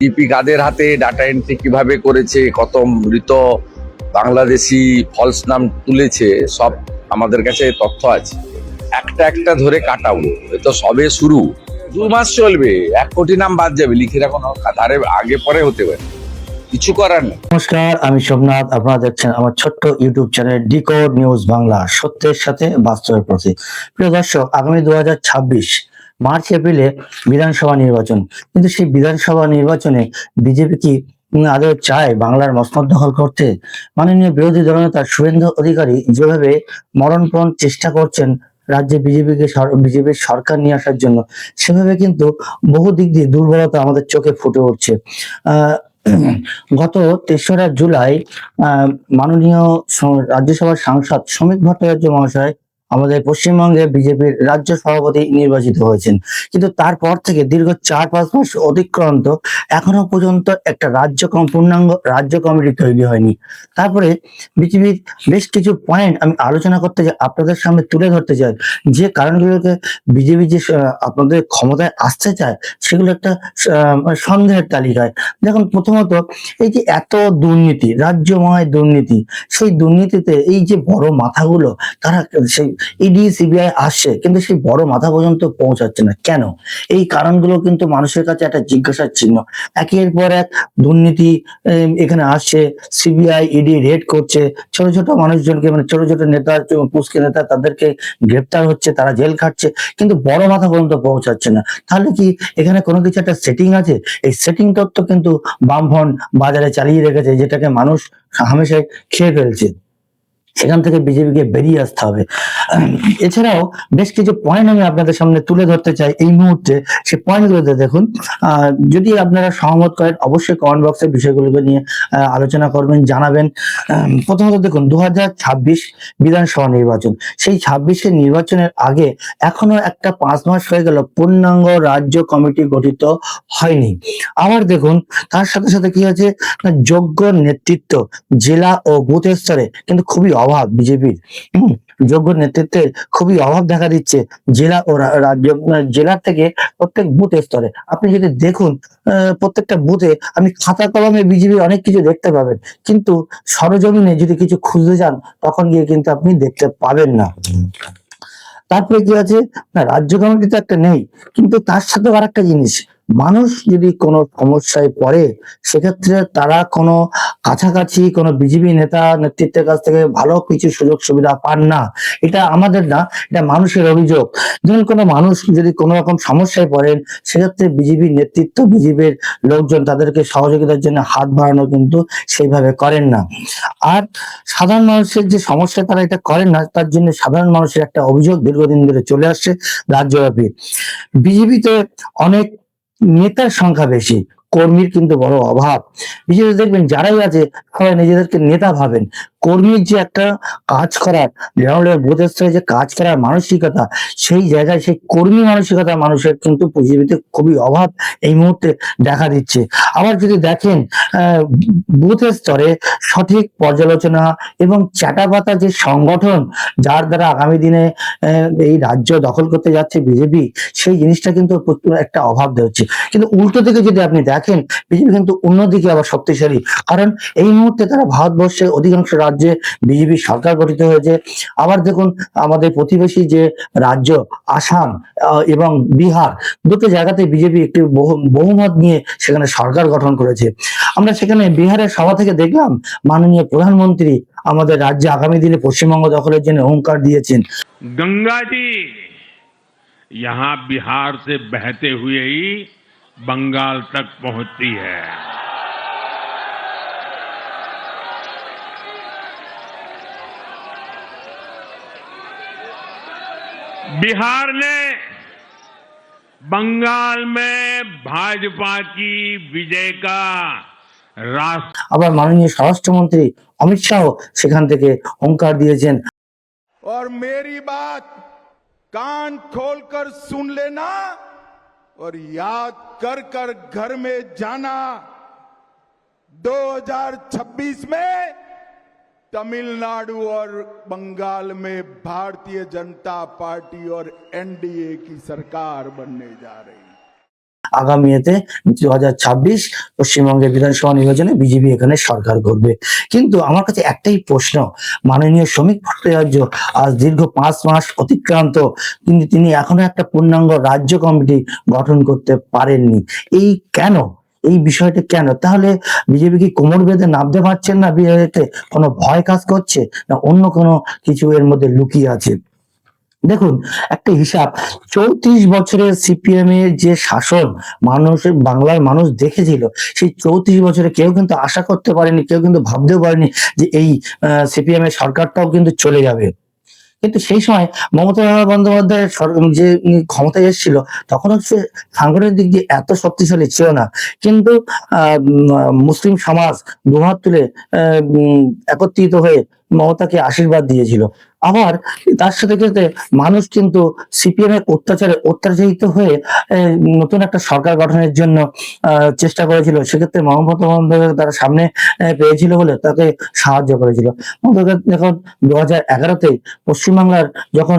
DP কাদের হাতে data entry কীভাবে করেছে, কত মৃত বাংলাদেশি ফলস নাম তুলেছে, সব আমাদের কাছে তথ্য আছে। একটা একটা ধরে কাটাবো, এ তো সবে শুরু। দু মাস চলবে, এক কোটি নাম বাদ যাবে, লিখে রাখুন ধারে আগে পরে হতে পারে। কিছু করার নেই। নমস্কার, আমি সোমনাথ, আপনারা দেখছেন আমার ছোট্ট YouTube channel decode news Bangla, সত্যের সাথে বাস্তবের প্রতি প্রিয় দর্শক, আগামী দু হাজার ছাব্বিশ মার্চ, এপ্রিলে বিধানসভা নির্বাচন। কিন্তু সেই বিধানসভা নির্বাচনে বিজেপি কি আদৌ চায় বাংলার মসনদ দখল করতে? মাননীয় বিরোধী দলনেতা শুভেন্দু অধিকারী যেভাবে মরণপণ চেষ্টা করছেন রাজ্যে বিজেপিকে বিজেপির সরকার নিয়ে আসার জন্য, সেভাবে কিন্তু বহু দিক দিয়ে দুর্বলতা আমাদের চোখে ফুটে উঠছে। গত তেসরা জুলাই মাননীয় রাজ্যসভার সাংসদ শ্রমিক ভট্টাচার্য মহাশয় আমাদের পশ্চিমবঙ্গে বিজেপির রাজ্য সভাপতি নির্বাচিত হয়েছেন। কিন্তু তারপর থেকে দীর্ঘ চার পাঁচ মাস অতিক্রান্ত এখনও পর্যন্ত একটা রাজ্য পূর্ণাঙ্গ রাজ্য কমিটি তৈরি হয়নি। তারপরে বিজেপির বেশ কিছু পয়েন্ট আমি আলোচনা করতে চাই আপনাদের সামনে তুলে ধরতে চাই। যে কারণগুলোকে বিজেপি যে আপনাদের ক্ষমতায় আসতে চায় সেগুলো একটা আহ, সন্দেহের তালিকায়। দেখুন প্রথমত এই যে এত দুর্নীতি রাজ্যময় দুর্নীতি সেই দুর্নীতিতে এই যে বড় মাথাগুলো তারা সেই ইডি সিবিআই আসছে, কিন্তু সেই বড় মাথা পর্যন্ত পৌঁছাচ্ছে না। কেন? এই কারণগুলো কিন্তু মানুষের কাছে একটা জিজ্ঞাসার চিহ্ন। একের পর এক দুর্নীতি এখানে আসছে সিবিআই ইডি রেড করছে। ছোট ছোট মানুষজনকে মানে ছোট ছোট নেতা, পুষ্কে নেতা তাদেরকে গ্রেপ্তার হচ্ছে, তারা জেল খাটছে, কিন্তু বড় মাথা পর্যন্ত পৌঁছাচ্ছে না। তাহলে কি এখানে কোনো কিছু একটা সেটিং আছে? এই সেটিং তত্ত্ব কিন্তু বামফ্রন্ট বাজারে চালিয়ে রেখেছে, যেটাকে মানুষ হামেশাই খেয়ে ফেলছে। সেখান থেকে বিজেপিকে বেরিয়ে আসতে হবে। এছাড়াও বেশ কিছু পয়েন্ট আমি আপনাদের সামনে তুলে ধরতে চাই এই মুহূর্তে। সেই পয়েন্টগুলোতে দেখুন যদি আপনারা সহমত করেন, অবশ্যই কমেন্ট বক্সে বিষয়গুলোকে নিয়ে আলোচনা করবেন, জানাবেন। প্রথমত দেখুন দু বিধানসভা নির্বাচন। সেই ছাব্বিশের নির্বাচনের আগে এখনও একটা পাঁচ মাস হয়ে গেল, পূর্ণাঙ্গ রাজ্য কমিটি গঠিত হয়নি। আবার দেখুন, তার সাথে সাথে কি না, যোগ্য নেতৃত্ব জেলা ও বুথ স্তরে কিন্তু খুবই অভাব। বিজেপির। যোগ্য নেতৃত্বের খুবই অভাব দেখা দিচ্ছে জেলা ও রাজ্য জেলার থেকে প্রত্যেক বুথ স্তরে। আপনি যদি দেখুন প্রত্যেকটা বুথে আপনি খাতা কলমে বিজেপি অনেক কিছু দেখতে পাবেন। কিন্তু সরজমিনে যদি কিছু খুঁজতে যান তখন গিয়ে কিন্তু আপনি দেখতে পাবেন না। তারপরে কি আছে? না, রাজ্য কমিটি তো একটা নেই, কিন্তু তার সাথে আর একটা জিনিস। মানুষ যদি কোনো সমস্যায় পড়ে, সেক্ষেত্রে তারা কোনো কাছাকাছি কোনো বিজেপি নেতা নেতৃত্বের কাছ থেকে ভালো কিছু সুযোগ সুবিধা পান না। এটা আমাদের না, এটা মানুষের অভিযোগ। ধরুন কোনো মানুষ যদি কোনো রকম সমস্যায় পড়েন, সেক্ষেত্রে বিজেপি নেতৃত্ব, বিজেপির লোকজন তাদেরকে সহযোগিতার জন্য হাত বাড়ানো কিন্তু সেইভাবে করেন না। আর সাধারণ মানুষের যে সমস্যা তারা এটা করেন না, তার জন্য সাধারণ মানুষের একটা অভিযোগ দীর্ঘদিন ধরে চলে আসছে রাজ্যব্যাপী। বিজেপিতে অনেক নেতার সংখ্যা বেশি, কর্মীর কিন্তু বড় অভাব। বিশেষ দেখবেন যারাই আছে, সবাই নিজেদেরকে নেতা ভাবেন। কর্মীর যে একটা কাজ করার বুথ স্তরে যে কাজ করার মানসিকতা, সেই জায়গায় সেই কর্মী মানসিকতা মানুষের কিন্তু বিজেপিতে খুবই অভাব এই মুহূর্তে দেখা দিচ্ছে। আবার যদি দেখেন বুথ স্তরে সঠিক পর্যালোচনা এবং চাটাপাতা যে সংগঠন, যার দ্বারা আগামী দিনে এই রাজ্য দখল করতে যাচ্ছে বিজেপি, সেই জিনিসটা কিন্তু একটা অভাব হচ্ছে কিন্তু উল্টো দিকে যদি আপনি দেখেন, বিজেপি কিন্তু অন্যদিকে আবার শক্তিশালী। কারণ এই মুহূর্তে তারা ভারতবর্ষের অধিকাংশ রাজ্যে বিজেপি সরকার গঠিত হয়েছে আবার দেখুন আমাদের প্রতিবেশী যে রাজ্য আসাম আহ, এবং বিহার দুটো জায়গাতে বিজেপি একটি বহু- বহুমত নিয়ে সেখানে সরকার গঠন করেছে আমরা সেখানে বিহারের সভা থেকে দেখলাম মাননীয় প্রধানমন্ত্রী আমাদের রাজ্যে আগামী দিনে পশ্চিমবঙ্গ দখলের জন্য হুঙ্কার দিয়েছেন गंगा जी यहां बिहार से बहते हुए ही बंगाल तक पहुंचती है बिहार ने बंगाल में भाजपा की विजय का रास्ता আবার মাননীয় স্বরাষ্ট্রমন্ত্রী অমিত শাহ সেখান থেকে হুঙ্কার দিয়েছেন और मेरी बात कान खोलकर सुन लेना और याद कर कर घर में जाना 2026 में तमिलनाडु और बंगाल में भारतीय जनता पार्टी और एनडीए की सरकार बनने जा रही है আগামী এতে দু হাজার ছাব্বিশ পশ্চিমবঙ্গের বিধানসভা নির্বাচনে বিজেপি এখানে সরকার করবে কিন্তু আমার কাছে একটাই প্রশ্ন মাননীয় শ্রমিক ভট্টাচার্য আজ দীর্ঘ পাঁচ মাস অতিক্রান্ত কিন্তু তিনি এখনো একটা পূর্ণাঙ্গ রাজ্য কমিটি গঠন করতে পারেননি এই কেন এই বিষয়টা কেন? তাহলে বিজেপি কি কোমর বেঁধে নামতে পারছেন না বিজেপিতে কোনো ভয় কাজ করছে? না অন্য কোনো কিছু এর মধ্যে লুকিয়ে আছে? দেখুন, একটা হিসাব। চৌত্রিশ বছরের সিপিএম এর যে শাসন মানুষের বাংলার মানুষ দেখেছিল, সেই চৌত্রিশ বছরে কেউ কিন্তু আশা করতে পারেনি, কেউ কিন্তু ভাবতেও পারেনি যে এই সিপিএম এর সরকারটাও কিন্তু চলে যাবে। কিন্তু সেই সময় মমতা বন্দ্যোপাধ্যায়ের যে ক্ষমতায় এসেছিল, তখন হচ্ছে সাংগঠনিক দিক দিয়ে এত শক্তিশালী ছিল না। কিন্তু মুসলিম সমাজ দুহাত তুলে একত্রিত হয়ে মমতাকে আশীর্বাদ দিয়েছিল। আবার তার সাথে সাথে মানুষ কিন্তু সিপিএম এর অত্যাচারে অত্যাচারিত হয়ে নতুন একটা সরকার গঠনের জন্য চেষ্টা করেছিল। সেক্ষেত্রে মমতা বন্দ্যোপাধ্যায় তারা সামনে পেয়েছিল বলে তাকে সাহায্য করেছিল। যখন দু হাজার এগারোতে পশ্চিমবাংলার যখন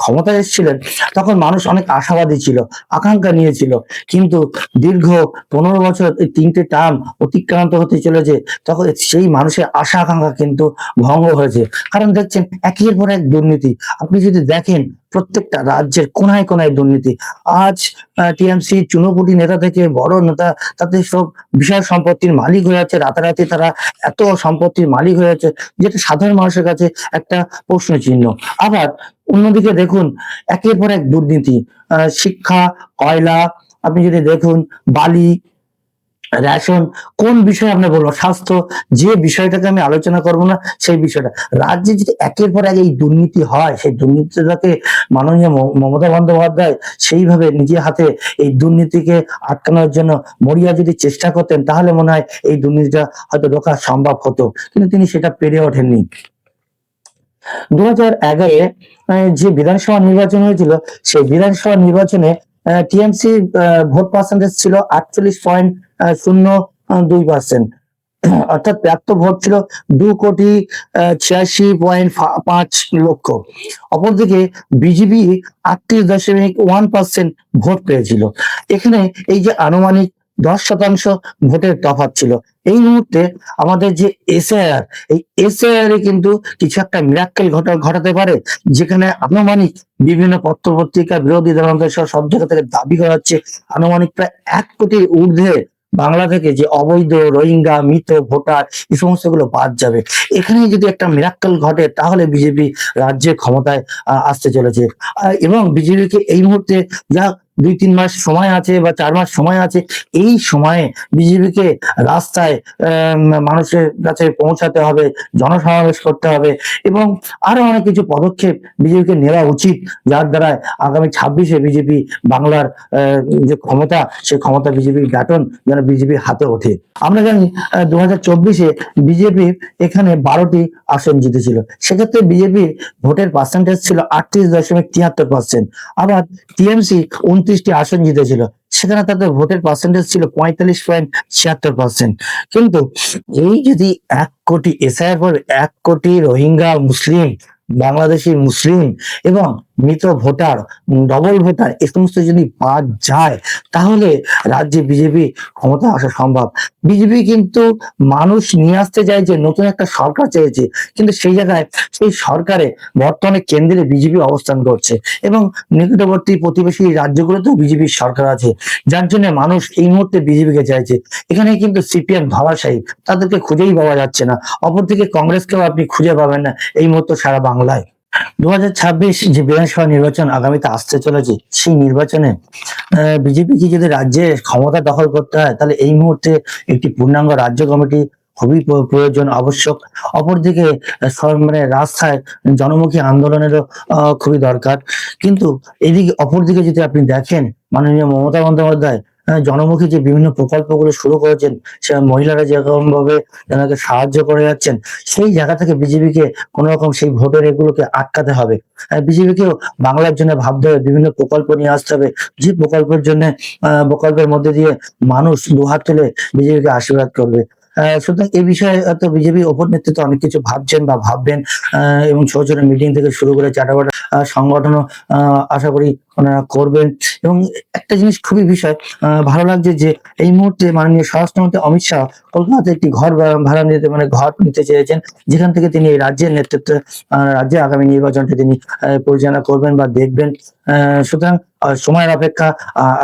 ক্ষমতায় এসেছিলেন, তখন মানুষ অনেক আশাবাদী ছিল, আকাঙ্ক্ষা নিয়েছিল। কিন্তু দীর্ঘ পনেরো বছর এই তিনটে টার্ম অতিক্রান্ত হতে চলেছে, তখন সেই মানুষের আশা আকাঙ্ক্ষা কিন্তু ভঙ্গ হয়েছে। কারণ দেখছেন একের পর এক দুর্নীতি। আপনি যদি দেখেন প্রত্যেকটা রাজ্যের কোনায় কোনায় দুর্নীতি। আজ টিএমসি চুনোপুটি নেতা থেকে বড় নেতা তাদের সব বিশাল সম্পত্তির মালিক হয়ে যাচ্ছে রাতারাতি তারা এত সম্পত্তির মালিক হয়ে যাচ্ছে যেটা সাধারণ মানুষের কাছে একটা প্রশ্ন চিহ্ন। আবার অন্যদিকে দেখুন, একের পর এক দুর্নীতি। শিক্ষা, কয়লা, আপনি যদি দেখুন, বালি রেশন কোন বিষয়ে আপনি বলব? স্বাস্থ্য, যে বিষয়টাকে আমি আলোচনা করব না, সেই বিষয়টা। রাজ্যে যদি একের পর এক এই দুর্নীতি হয়, সেই দুর্নীতিটাকে মাননীয় মমতা বন্দ্যোপাধ্যায় সেইভাবে নিজের হাতে এই দুর্নীতিকে আটকানোর জন্য মরিয়া যদি চেষ্টা করতেন, তাহলে মনে হয় এই দুর্নীতিটা হয়তো রোকা সম্ভব হতো। কিন্তু তিনি সেটা পেরে ওঠেননি। দু হাজার এগারো যে বিধানসভা নির্বাচন হয়েছিল, সেই বিধানসভা নির্বাচনে টিএমসি ভোট পার্সেন্টেজ ছিল আটচল্লিশ পয়েন্ট শূন্য দুই পার্সেন্ট অর্থাৎ প্রাপ্ত ভোট ছিল দু কোটি ছিয়াশি পয়েন্ট পাঁচ লক্ষ। অপরদিকে বিজেপি আটত্রিশ দশমিক ওয়ান পার্সেন্ট ভোট পেয়েছিল। এখানে এই যে আনুমানিক দশ শতাংশ ভোটের তফাৎ ছিল। এই মুহূর্তে আমাদের যে এসআইআর এই এসআইআর এ কিন্তু কিছু একটা মিরাক্কেল ঘটা, ঘটাতে পারে, যেখানে আনুমানিক বিভিন্ন পত্র পত্রিকা বিরোধী দলের সহ সব জায়গা থেকে দাবি করা হচ্ছে, আনুমানিক প্রায় এক কোটির ঊর্ধ্বে বাংলা থেকে যে অবৈধ রোহিঙ্গা, মৃত, ভোটার, এই সমস্তগুলো বাদ যাবে। এখানে যদি একটা মিরাক্কেল ঘটে, তাহলে বিজেপি রাজ্যে ক্ষমতায় আসতে চলেছে। এবং বিজেপিকে এই মুহূর্তে যা দুই, তিন মাস সময় আছে বা চার মাস সময় আছে, এই সময়ে বিজেপিকে রাস্তায় মানুষের কাছে পৌঁছাতে হবে, জনসমাবেশ করতে হবে এবং আরও অনেক কিছু পদক্ষেপ বিজেপিকে নেওয়া উচিত, যার দ্বারা আগামী ছাব্বিশে বিজেপি বাংলার যে ক্ষমতা সেই ক্ষমতা বিজেপির ব্যাটন যেন বিজেপির হাতে ওঠে। আমরা জানি দু হাজার চব্বিশে বিজেপি এখানে বারোটি আসন জিতেছিল। সেক্ষেত্রে বিজেপির ভোটের পার্সেন্টেজ ছিল আটত্রিশ দশমিক তিয়াত্তর পার্সেন্ট আবার টিএমসি উনত্রিশটি আসন জিতেছিল, সেখানে তাদের ভোটের পার্সেন্টেজ ছিল পঁয়তাল্লিশ পয়েন্ট ছিয়াত্তর পার্সেন্ট কিন্তু এই যদি এক কোটি এসআইয়ের পর এক কোটি রোহিঙ্গা মুসলিম, বাংলাদেশি মুসলিম এবং মৃত ভোটার, ডবল ভোটার, এ সমস্ত যদি বাদ যায়, তাহলে রাজ্যে বিজেপি ক্ষমতা আসা সম্ভব। বিজেপি কিন্তু মানুষ নিয়ে আসতে চাইছে নতুন একটা সরকার চেয়েছে কিন্তু সেই জায়গায় সেই সরকারে বর্তমানে কেন্দ্রে বিজেপি অবস্থান করছে এবং নিকটবর্তী প্রতিবেশী রাজ্যগুলোতেও বিজেপির সরকার আছে। যার জন্য মানুষ এই মুহূর্তে বিজেপিকে চাইছে। এখানে কিন্তু সিপিএম ধরাশায়ী, তাদেরকে খুঁজেই পাওয়া যাচ্ছে না। অপরদিকে কংগ্রেসকেও আপনি খুঁজে পাবেন না, এই মুহূর্তে সারা বাংলায়। দু হাজার ছাব্বিশ যে বিধানসভা নির্বাচন আগামীতে আসতে চলেছে, সেই নির্বাচনে বিজেপি কি যদি রাজ্যে ক্ষমতা দখল করতে হয়, তাহলে এই মুহূর্তে একটি পূর্ণাঙ্গ রাজ্য কমিটি খুবই প্রয়োজন আবশ্যক। অপরদিকে মানে রাস্তায় জনমুখী আন্দোলনেরও খুবই দরকার। কিন্তু এদিকে, অপরদিকে যদি আপনি দেখেন, মাননীয় মমতা বন্দ্যোপাধ্যায় জনমুখী যে বিভিন্ন প্রকল্পগুলো শুরু করেছেন, সে মহিলারা যেরকম ভাবে সাহায্য করে যাচ্ছেন, সেই জায়গা থেকে বিজেপিকে কোন রকম সেই ভোটের এগুলোকে আটকাতে হবে। বিজেপিকেও বাংলার জন্য ভাবতে হবে, বিভিন্ন প্রকল্প নিয়ে আসতে হবে। যে প্রকল্পের জন্য প্রকল্পের মধ্যে দিয়ে মানুষ দুহাত তুলে বিজেপিকে আশীর্বাদ করবে। সুতরাং এই বিষয়ে তো বিজেপি ওপর নেতৃত্ব অনেক কিছু ভাবছেন বা ভাববেন এবং ছোট ছোট মিটিং থেকে শুরু করে চাটাবাটা সংগঠনও আশা করি ওনারা করবেন। এবং একটা জিনিস খুবই বিষয় ভালো লাগছে যে এই মুহূর্তে মাননীয় স্বরাষ্ট্রমন্ত্রী অমিত শাহ কলকাতাতে একটি ঘর ভাড়া- নিতে মানে ঘর নিতে চেয়েছেন। যেখান থেকে তিনি রাজ্যের নেতৃত্বে আহ, রাজ্যের আগামী নির্বাচনটি তিনি পরিচালনা করবেন বা দেখবেন। সুতরাং সময়ের অপেক্ষা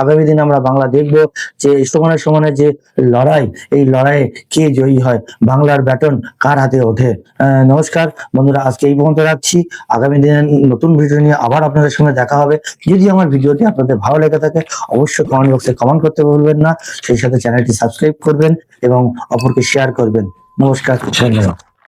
আগামী দিনে আমরা বাংলা দেখব যে সমানে সমানে যে লড়াই এই লড়াইয়ে কে জয়ী হয় বাংলার ব্যাটন কার হাতে ওঠে। নমস্কার বন্ধুরা আজকে এই পর্যন্ত রাখছি। আগামী দিনে নতুন ভিডিও নিয়ে আবার আপনাদের সঙ্গে দেখা হবে। যদি আমার ভিডিওটি আপনাদের ভালো লেগে থাকে, অবশ্যই কমেন্ট বক্সে কমেন্ট করতে ভুলবেন না। সেই সাথে চ্যানেলটি সাবস্ক্রাইব করবেন এবং অপরকে শেয়ার করবেন। নমস্কার, ধন্যবাদ।